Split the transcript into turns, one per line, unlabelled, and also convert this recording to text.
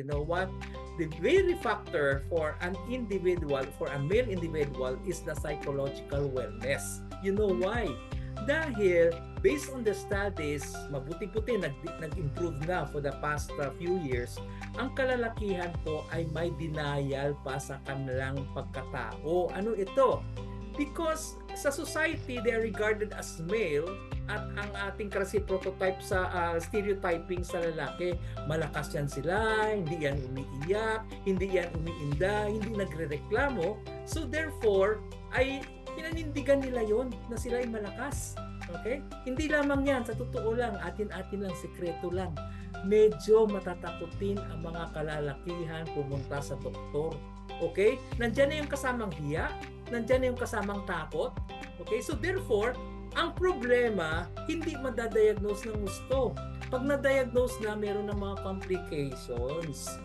You know what? The very factor for an individual, for a male individual, is the psychological wellness. You know why? Dahil based on the studies, mabuti-puti nag, nag-improve na for the past uh, few years, ang kalalakihan po ay may denial pa sa kanilang pagkatao. Ano ito? Because sa society, they are regarded as male at ang ating kasi prototype sa uh, stereotyping sa lalaki, malakas yan sila, hindi yan umiiyak, hindi yan umiinda, hindi nagrereklamo. So therefore, ay pinanindigan nila yon na sila ay malakas. Okay? Hindi lamang yan, sa totoo lang, atin-atin lang, sekreto lang. Medyo matatakutin ang mga kalalakihan pumunta sa doktor. Okay? Nandyan na yung kasamang hiya, nandyan na yung kasamang takot. Okay? So therefore, ang problema, hindi madadiagnose ng gusto. Pag na-diagnose na, meron ng mga complications.